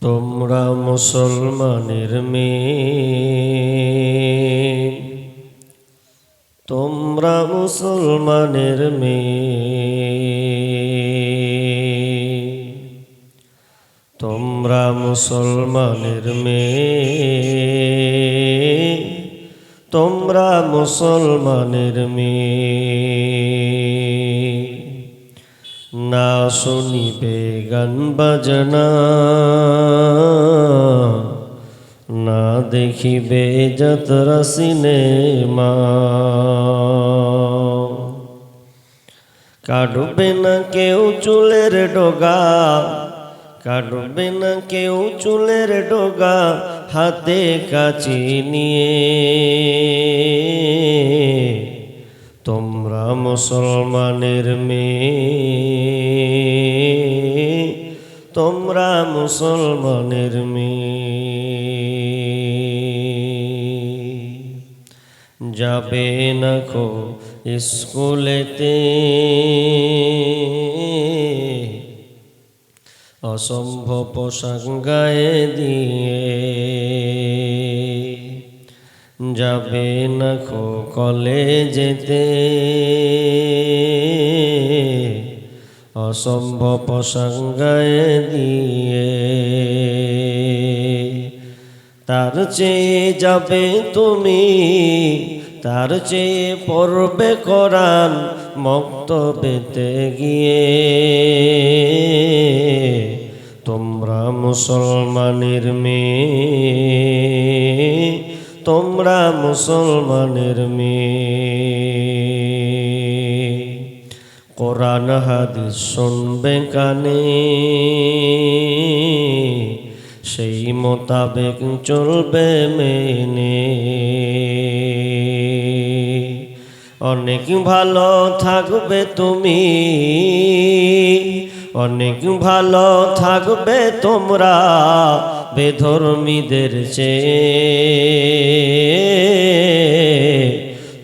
তোমরা মুসলমানের মেয়ে। তোমরা মুসলমানের মেয়ে। তোমরা মুসলমানের মেয়ে। তোমরা মুসলমানের মেয়ে। না শুনিবে গান বাজনা, না দেখিবে যাত্রা সিনেমা। কাটবে না কেউ চুলের ডগা কাটবে না কেউ চুলের ডগা হাতে কাচি নিয়ে। তোমরা মুসলমানের মেয়ে। তোমরা মুসলমানের মেয়ে। যাবে না খো স্কুলেতে। অসম্ভব পোশাক গায়ে দিয়ে। যাবে না খো কলেজেতে অসম্ভব পোশাক দিয়ে। তার চেয়ে যাবে তুমি, তার চেয়ে পড়বে কোরআন মক্তবেতে গিয়ে। তোমরা মুসলমানের মেয়ে। তোমরা মুসলমানের মেয়ে। কোরআন, হাদিস শুনবে কানে। সেই মোতাবেক চলবে মেনে। অনেক ভালো থাকবে তুমি, অনেক ভালো থাকবে তোমরা। বেধর্মীদের চেয়ে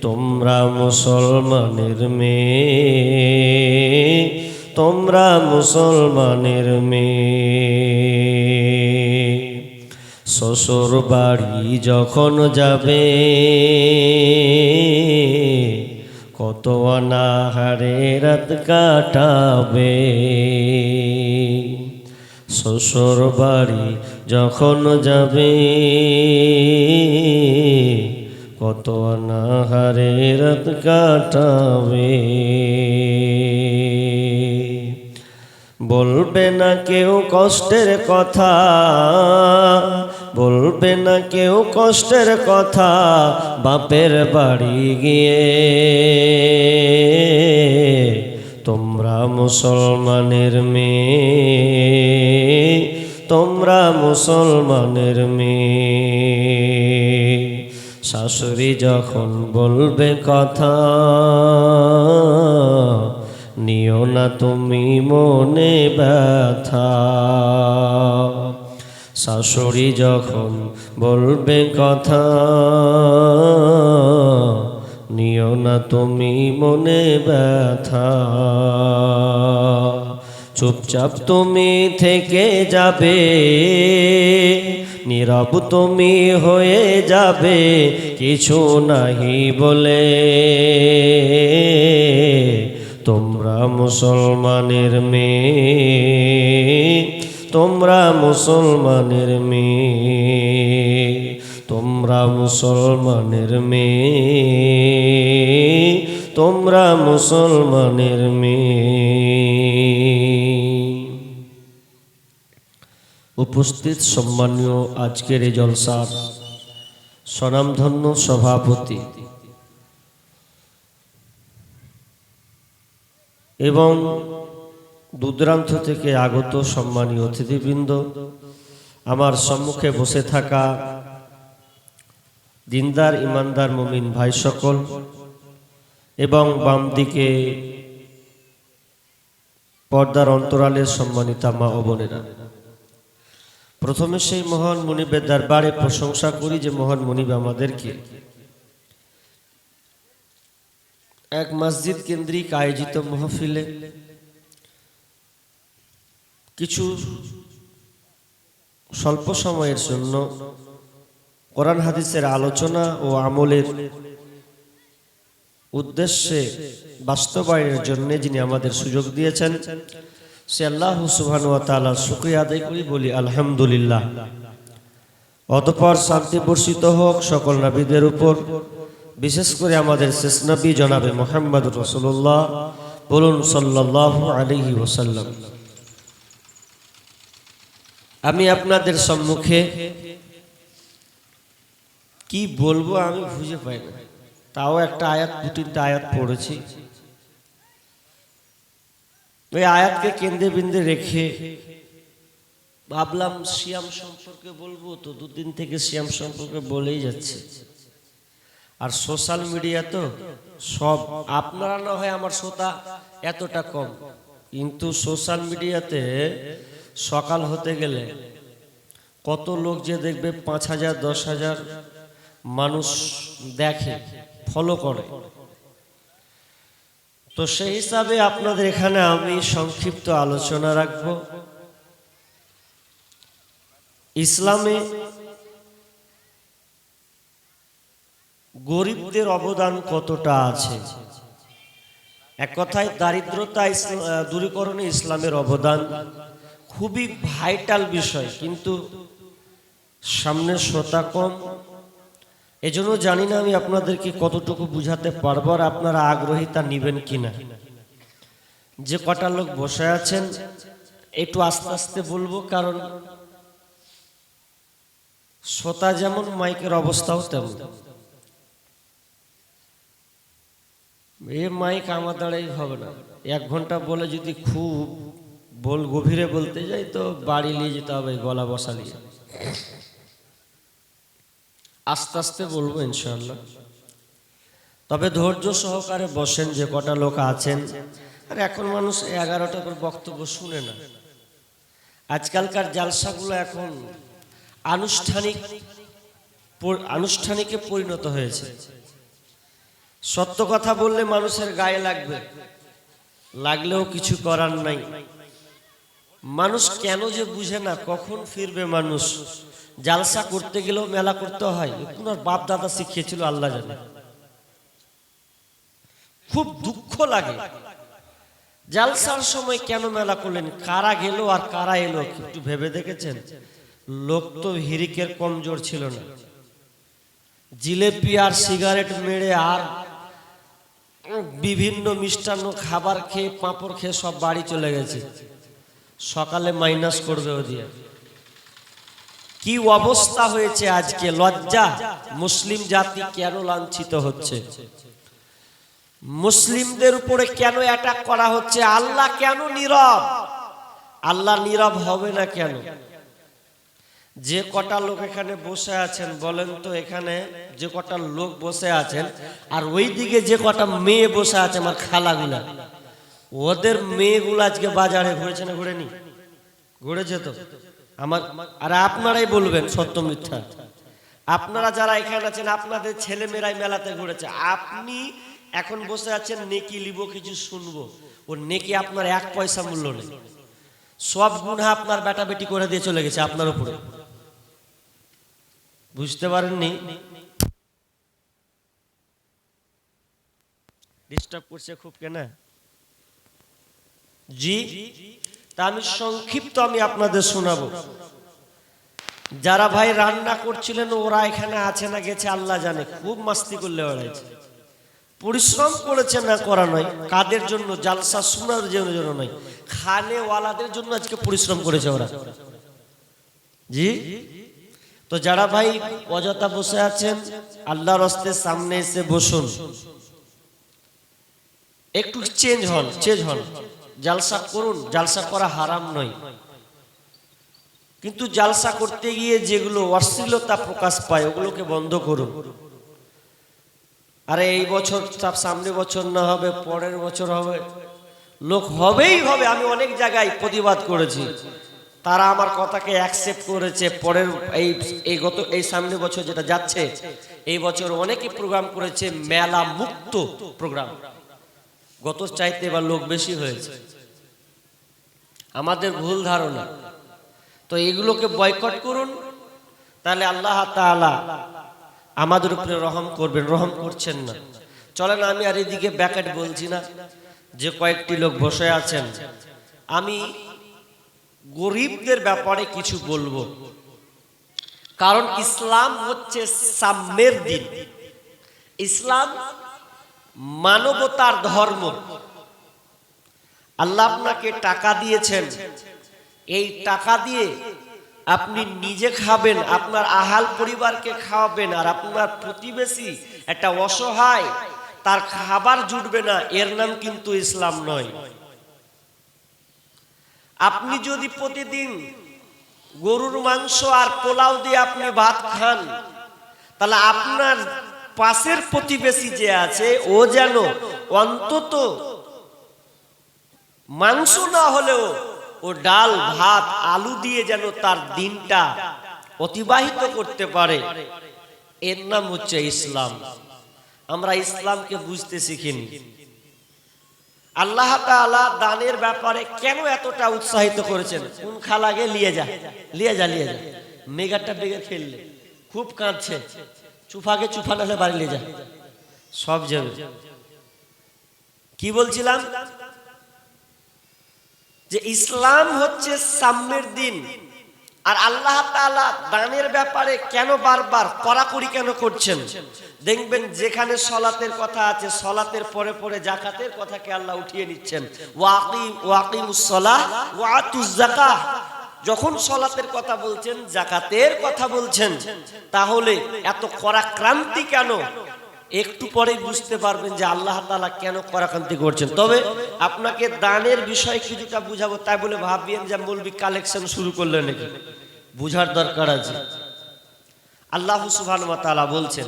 তোমরা মুসলমানের মেয়ে, তোমরা মুসলমানের মেয়ে। শ্বশুর বাড়ি যখন যাবে, কত অনাহারে রাত কাটাবে। শ্বশুর বাড়ি যখন যাবে, কত অনাহারে রাত কাটাবে। বলবে না কেউ কষ্টের কথা, বলবে না কেউ কষ্টের কথা, বাপের বাড়ি গিয়ে তোমরা মুসলমানের মেয়ে মুসলমানের মেয়ে। শাশুড়ি যখন বলবে কথা, নিও না তুমি মনে ব্যথা। শাশুড়ি যখন বলবে কথা, নিও না তুমি মনে ব্যথা। চুপচাপ তুমি থেকে যাবে, নীরব তুমি হয়ে যাবে, কিছু নাহি বলে। তোমরা মুসলমানের মেয়ে, তোমরা মুসলমানের মেয়ে, তোমরা মুসলমানের মেয়ে, তোমরা মুসলমানের মেয়ে। উপস্থিত সম্মানীয় আজকের এই জলসার স্বনামধন্য সভাপতি এবং দূরান্ত থেকে আগত সম্মানীয় অতিথিবৃন্দ, আমার সম্মুখে বসে থাকা দিনদার, ইমানদার, মুমিন ভাই সকল এবং বাম দিকে পর্দার অন্তরালের সম্মানিতা মা ও বোনেরা। প্রথমে সেই মহান মনিবের দরবারে প্রশংসা করি যে মহান মনিব আমাদেরকে এক মসজিদ কেন্দ্রিক আয়োজিত মহফিলে কিছু স্বল্প সময়ের জন্য কোরআন হাদিসের আলোচনা ও আমলের উদ্দেশ্যে বাস্তবায়নের জন্য যিনি আমাদের সুযোগ দিয়েছেন সে আল্লাহ তাআলার শুকরিয়া আদায় করি, বলি আলহামদুলিল্লাহ। অতঃপর শান্তি বর্ষিত হোক সকল নবীদের উপর। বিশেষ করে আমাদের শেষ নবী জনাবে মোহাম্মদ রসুল্লাহ বলুন সাল্লাহ আলহি ওসাল্লাম আমি আপনাদের সম্মুখে কি বলব আমি বুঝে পাই না। তাও একটা আয়াত দু তিনটা আয়াত পড়েছি। ওই আয়াতকে কেন্দ্রে বিন্দে রেখে ভাবলাম সিয়াম সম্পর্কে বলব, তো দুদিন থেকে সিয়াম সম্পর্কে বলেই যাচ্ছে। আর সোশ্যাল মিডিয়া তো সব আপনারা না হয় আমার শ্রোতা এতটা কম। কিন্তু সোশ্যাল মিডিয়াতে সকাল হতে গেলে কত লোক যে দেখবে পাঁচ হাজার, দশ হাজার মানুষ দেখে ফলো করে। তো সেই হিসাবে আপনাদের এখানে আমি সংক্ষিপ্ত আলোচনা রাখব। ইসলামে গরিবদের অবদান কতটা আছে? এক কথায় দারিদ্রতা দূরীকরণে ইসলামের অবদান খুবই ভাইটাল বিষয়, কিন্তু সামনে শ্রোতা কম এজন্য জানি না আমি আপনাদেরকে কতটুকু বুঝাতে পারব আর আপনারা আগ্রহিতা নিবেন কিনা। যে কটা লোক বসে আছেন, একটু আস্তে আস্তে বলব, কারণ শ্রোতা যেমন মাইকের অবস্থাও তেমন। এ মাইক আমার দ্বারাই হবে না। এক ঘণ্টা বলে যদি খুব বল গভীরে বলতে যাই, তো বাড়ি নিয়ে যেতে হবে, গলা বসা নিয়ে আস্তে আস্তে বলব ইনশাল্লাহ তবে ধৈর্য সহকারে বসেন যে কটা লোক আছেন। আর এখন মানুষ এগারোটা করে বক্তব্য শুনে না। আজকালকার জালসাগুলো এখন আনুষ্ঠানিক আনুষ্ঠানিকে পরিণত হয়েছে। সত্য কথা বললে মানুষের গায়ে লাগবে। লাগলেও কিছু করার নাই। মানুষ কেন যে বুঝে না, কখন ফিরবে মানুষ? জালসা করতে গেলেও মেলা করতে হয়। আপনার বাপ দাদা শিখিয়েছিল, আল্লাহ জানে। খুব দুঃখ লাগে। জালসার সময় কেন মেলা করলেন? কারা গেল আর কারা এলো? একটু ভেবে দেখেছেন? লোক তো হিরিকের কমজোর ছিল না। জিলেপি আর সিগারেট মেরে আর বিভিন্ন মিষ্টান্ন খাবার খেয়ে পাঁপড় খেয়ে সব বাড়ি চলে গেছে। সকালে মাইনাস করবে ও কি অবস্থা হয়েছে আজকে? লজ্জা। মুসলিম জাতি কেন লাঞ্ছিত হচ্ছে? মুসলিমদের উপরে কেন অ্যাটাক করা হচ্ছে? আল্লাহ কেন নীরব? আল্লাহ নীরব হবে না কেন? যে কটা লোক এখানে বসে আছেন, বলেন তো এখানে যে কটা লোক বসে আছেন, আর ওই দিকে যে কটা মেয়ে বসে আছে, আমার খালাগুলা। ওদের মেয়েগুলো আজকে বাজারে ঘুরেছে না ঘুরেনি? ঘুরেছে তো। আমার আর আপনারাই বলবেন সত্য মিথ্যা। আপনারা যারা এখানে আছেন, আপনাদের ছেলে মেয়েরাই মেলাতে ঘুরেছে। আপনি এখন বসে আছেন, নেকি লিব কিছু শুনব। ও নেকি আপনার এক পয়সা মূল্য নেই। সব গুণা আপনার বেটা বেটি করে দিয়ে চলে গেছে আপনার উপরে। বুঝতে পারেননি? ডিস্টার্ব করছে খুব কেনা। জি তা আমি সংক্ষিপ্ত আমি আপনাদের শোনাবো। যারা ভাই রান্না করছিলেন, ওরা এখানে আছে না, গেছে, আল্লাহ জানে, খুব মাস্তি করলে পরিশ্রম করেছে না, করা নয়, কাদের জন্য, জালসা শোনার জন্য নয় খানে ওয়ালাদের জন্য আজকে পরিশ্রম করেছে ওরা। জি? তো যারা ভাই অযথা বসে আছেন, আল্লাহর হস্তে সামনে এসে বসুন। একটু চেঞ্জ হন চেঞ্জ হন। জালসা করুন, জালসা করা হারাম নয়। কিন্তু জালসা করতে গিয়ে যেগুলো অশ্লীলতা প্রকাশ পায়, ওগুলোকে বন্ধ করুন। আরে এই বছর সামনে বছর না হবে, পরের বছর হবে। লোক হবেই হবে, আমি অনেক জায়গায় প্রতিবাদ করেছি। তারা আমার কথাকে অ্যাকসেপ্ট করেছে, পরের এই এই গত, এই সামনে বছর যেটা যাচ্ছে, এই বছর অনেকে প্রোগ্রাম করেছে, মেলা মুক্ত প্রোগ্রাম গত চাইতে এবার লোক বেশি হয়েছে। আমাদের ভুল ধারণা। তো এগুলোকে বয়কট করুন, তাহলে আল্লাহ তাআলা আমাদের উপরে রহম করবেন, রহম করছেন না। চলেন, আমি আর এদিকে ব্যাকেট বলছি না, যে কয়েকটি লোক বসে আছেন। আমি গরিবদের ব্যাপারে কিছু বলব। কারণ ইসলাম হচ্ছে সাম্যের দিন। ইসলাম মানবতার ধর্ম। আল্লাহ আপনাকে টাকা দিয়েছেন। এই টাকা দিয়ে আপনি নিজে খাবেন, আপনার আহাল পরিবারকে খাওয়াবেন, আর আপনার প্রতিবেশী একটা অসহায়, তার খাবার জুটবে না, এর নাম কিন্তু ইসলাম নয়। আপনি যদি প্রতিদিন গরুর মাংস আর পোলাও দিয়ে আপনি ভাত খান, তাহলে আপনার পাশের প্রতিবেশী যে আছে, ও যেন অন্তত মাংস না হলেও ও ডাল, ভাত, আলু দিয়ে যেন তার দিনটা অতিবাহিত করতে পারে। এর নাম হচ্ছে ইসলাম। আমরা ইসলামকে বুঝতে শিখিনি। আল্লাহ দানের ব্যাপারে কেন এতটা উৎসাহিত করেছেন? কোন খালাগে লিয়ে যা লিয়ে যা লিয়ে যা। মেগারটা বেগে ফেললে, খুব কাঁদছে। চুফাকে চুফা নালে বাড়ি লিয়ে যা। সব যাবে। কি বলছিলাম? যে ইসলাম হচ্ছে সাম্যের দিন। আর আল্লাহ দানের ব্যাপারে কেন বারবার কড়াকড়ি কেন করছেন? দেখবেন যেখানে সলাতের কথা আছে, সলাতের পরে পরে জাকাতের কথাকে আল্লাহ উঠিয়ে নিচ্ছেন। ওয়াকিম ওয়াকিমুস সালাহ ওয়াতুজ যাকাহ। যখন সলাতের কথা বলছেন, জাকাতের কথা বলছেন, তাহলে এত করাক্রান্তি কেন? একটু পরেই বুঝতে পারবেন যে আল্লাহ তাআলা কেন করাক্রান্তি করছেন। তবে আপনাকে দানের বিষয়ে কিছুটা বুঝাবো, তাই বলে ভাববেন যে বলবি কালেকশন শুরু করলেন নাকি? বুঝার দরকার আছে। আল্লাহ সুবহানাহু ওয়া বলছেন,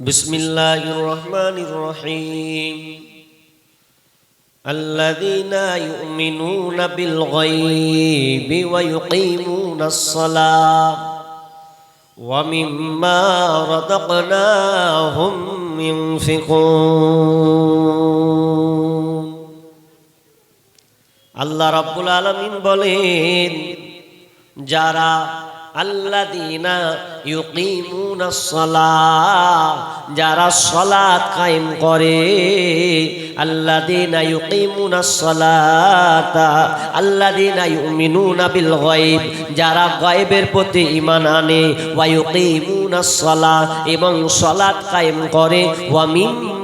বিসমিল্লাহির রহমানির রহিম। الذين يؤمنون بالغيب ويقيمون الصلاة ومما رزقناهم ينفقون. الله رب العالمين بولين যারা আল্লাযীনা ইউকিমুনাস সালাহ যারা সালাত কায়েম করে, আল্লাযীনা ইউকিমুনাস সালাতা, আল্লাযীনা ইউমিনুনা বিল গায়ব, যারা গায়বের প্রতি ঈমান আনে, ওয়া ইউকিমুনাস সালাহ এবং সালাত কায়েম করে, ওয়া মিম্মা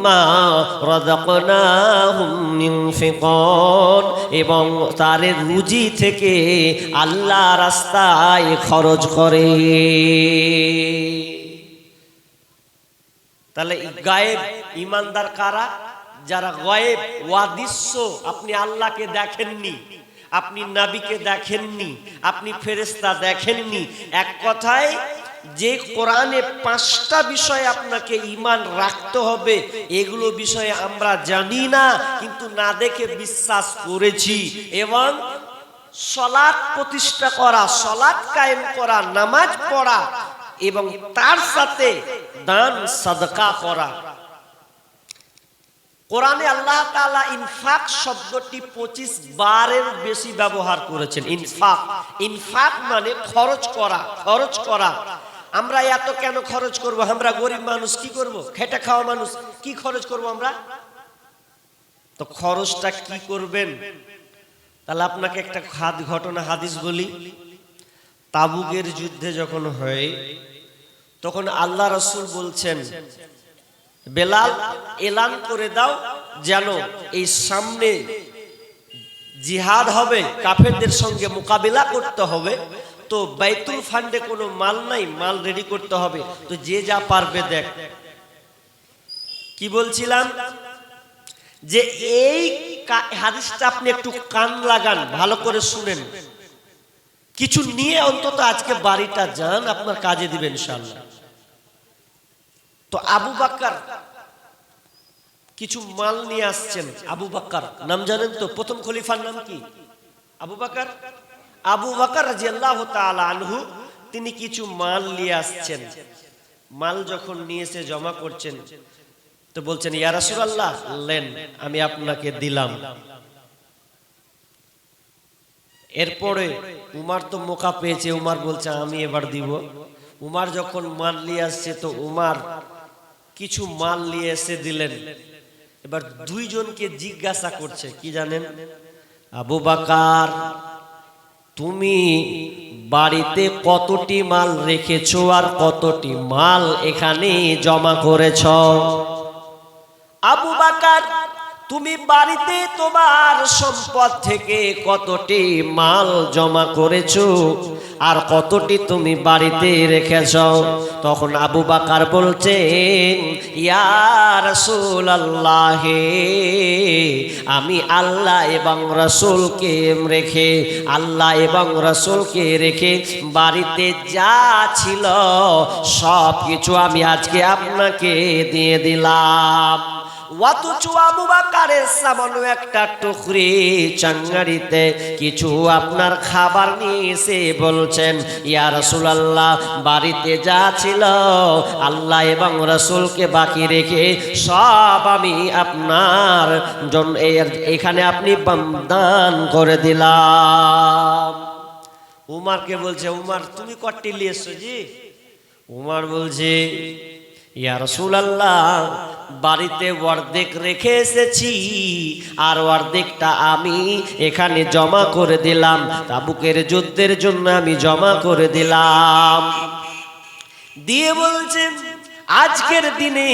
এবং তার রুজি থেকে আল্লাহ রাস্তায় খরচ করে। তাহলে গায়েব ইমানদার কারা? যারা গায়েব ওয়াদিস্য, আপনি আল্লাহকে দেখেননি, আপনি নাবিকে দেখেননি, আপনি ফেরেস্তা দেখেননি, এক কথায় যে কোরআনে পাঁচটা বিষয় আপনাকে ইমান রাখতে হবে, এগুলো বিষয়ে আমরা জানি না, কিন্তু না দেখে বিশ্বাস করেছি। এবং সলাৎ প্রতিষ্ঠা করা, সলাৎ কায়েম করা, নামাজ পড়া এবং তার সাথে দান, সাদকা করা কোরআনে আল্লাহ তালা ইনফাক শব্দটি পঁচিশ বারের বেশি ব্যবহার করেছেন। ইনফাক। ইনফাক মানে খরচ করা খরচ করা। আমরা এত কেন খরচ করব? আমরা গরিব মানুষ, কি করব? খেটে খাওয়া মানুষ, কি খরচ করব আমরা? তো খরচটা কি করবেন? তাহলে আপনাকে একটা খাদ ঘটনা, হাদিস বলি। তাবুকের যুদ্ধে যখন হয়, তখন আল্লাহ রসুল বলছেন, বেলাল, এলান করে দাও যেন এই সামনে জিহাদ হবে, কাফেরদের সঙ্গে মোকাবিলা করতে হবে। তো বাইতুল ফান্ডে কোনো মাল নাই, মাল রেডি করতে হবে। তো যে যা পারবে দেখ। কি বলছিলাম? যে এই হাদিসটা আপনি একটু কান লাগান, ভালো করে শুনেন। কিছু নিয়ে অন্তত আজকে বাড়িটা যান, আপনার কাজে দিবেন ইনশাআল্লাহ। তো আবু বাক্কার কিছু মাল নিয়ে আসছেন, আবু বাক্কার। নাম জানেন তো? প্রথম খলিফার নাম কি? আবু বাক্কার? আবু তাআলা আনহু, তিনি কিছু মাল নিয়ে আসছেন। মাল যখন নিয়ে এসে জমা করছেন, তো বলছেন, ইয়া রাসূলুল্লাহ, লেন, আমি আপনাকে দিলাম। এরপরে উমার তো মোকা পেয়েছে, উমার বলছে, আমি এবার দিব। উমার যখন মাল নিয়ে আসছে, তো উমার কিছু মাল নিয়ে এসে দিলেন। এবার দুইজনকে জিজ্ঞাসা করছে, কি জানেন? আবু বাকার তুমি বাড়িতে কতটি মাল রেখেছো আর কতটি মাল এখানে জমা করেছ? আবু বাকার, তুমি বাড়িতে তোমার সম্পদ থেকে কতটি মাল জমা করেছ? আর কতটি তুমি বাড়িতে রেখেছ? তখন আবু বাকার বলছেন ইয়ার আল্লাহে আমি আল্লাহ এবং রসুলকে রেখে, আল্লাহ এবং রসুলকে রেখে বাড়িতে যা ছিল সব কিছু আমি আজকে আপনাকে দিয়ে দিলাম। অথচ আবু বাকারের সামান্য একটা টুকরি চাঙ্গারিতে কিছু আপনার খাবার নিয়ে বলছেন, ইয়া বাড়িতে আল্লাহ এবং রসুলকে বাকি রেখে সব আমি আপনার এখানে আপনি দান করে দিলাম। উমারকে বলছে, উমার, তুমি কট্টি নিয়ে জি? উমার বলছে ইয়া রাসূলুল্লাহ, বাড়িতে অর্ধেক রেখে এসেছি আর অর্ধেকটা আমি এখানে জমা করে দিলাম। তাবুকের যুদ্ধের জন্য আমি জমা করে দিলাম। দিয়ে বলছেন আজকের দিনে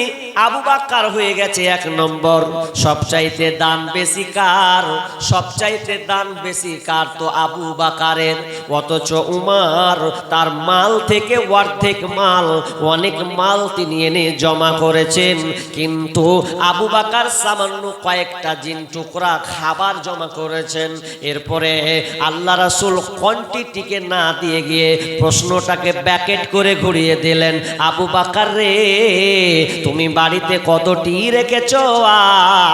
আবু বাক্কার হয়ে গেছে এক নম্বর। সবচাইতে দান বেশি কার? সবচাইতে দান বেশি কার তো আবু বাকারের অথচ উমার তার মাল থেকে অর্ধেক মাল, অনেক মাল তিনি এনে জমা করেছেন। কিন্তু আবু বাকার সামান্য কয়েকটা জিন টুকরা খাবার জমা করেছেন। এরপরে আল্লাহ রাসূল কোয়ান্টিটিকে না দিয়ে গিয়ে প্রশ্নটাকে ব্যাকেট করে ঘুরিয়ে দিলেন। আবু বাকার রে তুমি বাড়িতে কতটি রেখেছ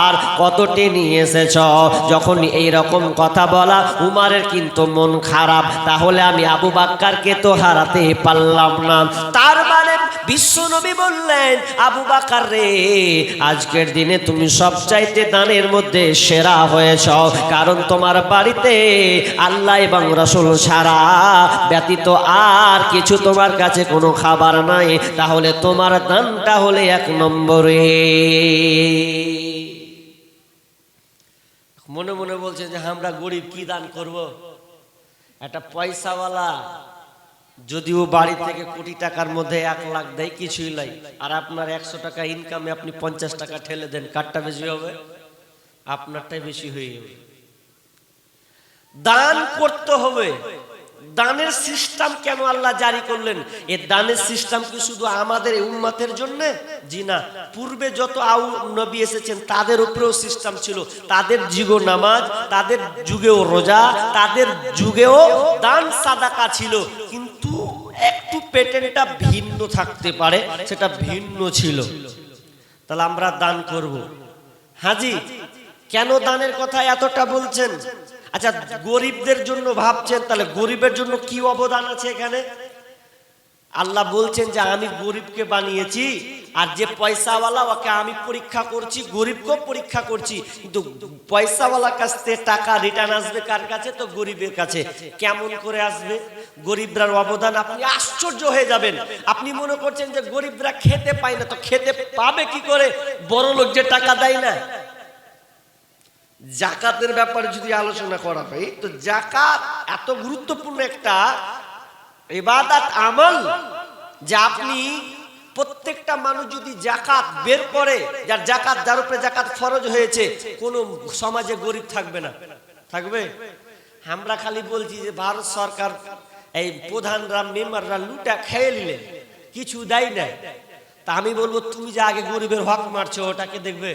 আর কতটি নিয়ে এসেছ? যখন এই রকম কথা বলা উমারের কিন্তু মন খারাপ। তাহলে আমি আবু বাক্কারকে তো হারাতে পারলাম না। তার মানে বিশ্ব নবী বললেন, আবু বাকার রে, আজকের দিনে তুমি সবচাইতে দানের মধ্যে সেরা হয়েছ। কারণ তোমার বাড়িতে আল্লাহ এবং রসুল ছাড়া ব্যতীত আর কিছু তোমার কাছে কোনো খাবার নাই। তাহলে তোমার দানটা হলে এক নম্বরে। মনে মনে বলছে যে, আমরা গরিব, কি দান করব? একটা পয়সাওয়ালা যদিও বাড়ি থেকে কোটি টাকার মধ্যে এক লাখ দেয় কিছুই নাই। আর আপনার একশো টাকা ইনকামে আপনি পঞ্চাশ টাকা ঠেলে দেন, কারটা বেশি হবে? আপনারটাই বেশি হয়ে যাবে। দান করতে হবে। দানের সিস্টেম কেন আল্লাহ জারি করলেন? এ দানের সিস্টেম কি শুধু আমাদের উম্মাতের জন্য? জি না। পূর্বে যত আউ নবী এসেছেন, তাদের উপরেও সিস্টেম ছিল। তাদের যুগেও নামাজ, তাদের যুগেও রোজা, তাদের যুগেও দান সাদাকা ছিল। কিন্তু একটু পেটেন্টটা ভিন্ন থাকতে পারে, সেটা ভিন্ন ছিল। তাহলে আমরা দান করব। হাজি, কেন দানের কথা এতটা বলছেন? আচ্ছা গরিবদের জন্য ভাবছেন, তাহলে গরিবের জন্য কি অবদান আছে এখানে? আল্লাহ বলছেন যে, আমি গরিবকে বানিয়েছি, আর যে পয়সাওয়ালা ওকে আমি পরীক্ষা করছি, গরিবকেও পরীক্ষা করছি, কিন্তু পয়সাওয়ালার কাছ থেকে টাকা রিটার্ন আসবে কার কাছে? তো গরিবের কাছে। কেমন করে আসবে? গরিবরার অবদান, আপনি আশ্চর্য হয়ে যাবেন। আপনি মনে করছেন যে গরিবরা খেতে পায় না, তো খেতে পাবে কি করে? বড় লোক যে টাকা দেয় না। জাকাতের ব্যাপারে যদি আলোচনা করা হয়, তো জাকাত এত গুরুত্বপূর্ণ একটা ইবাদত আমল যে আপনি প্রত্যেকটা মানুষ যদি জাকাত বের করে, যার জাকাত, যার উপরে জাকাত ফরজ হয়েছে, কোন সমাজে গরিব থাকবে না। থাকবে? আমরা খালি বলছি যে ভারত সরকার, এই প্রধানরা, মেম্বাররা লুটা খেয়ে নিলেন, কিছু দেয় না তা আমি বলব, তুমি যে আগে গরিবের হক মারছো, ওটাকে দেখবে?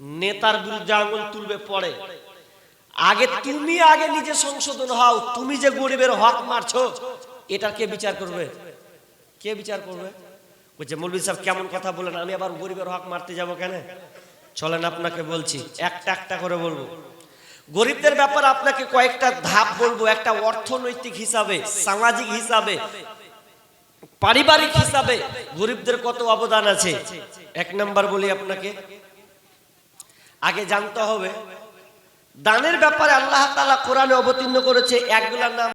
নেতার বিরুদ্ধে আঙুল তুলবে পরে। আগে তুমি আগে নিজে সংশোধন হও, তুমি যে গরিবের হক মারছো, এটা কে বিচার করবে? কে বিচার করবে? বলছে, মৌলভী সাহেব কেমন কথা বলেন আমি আবার গরিবের হক মারতে যাব কেন? চলেন আপনাকে বলছি, একটা একটা করে বলব। গরিবদের ব্যাপারে আপনাকে কয়েকটা ধাপ বলব, একটা অর্থনৈতিক হিসাবে, সামাজিক হিসাবে, পারিবারিক হিসাবে গরিবদের কত অবদান আছে? এক নাম্বার বলি আপনাকে আগে জানতে হবে দানের ব্যাপারে আল্লাহ তালা কোরআনে অবতীর্ণ করেছে একগুলার নাম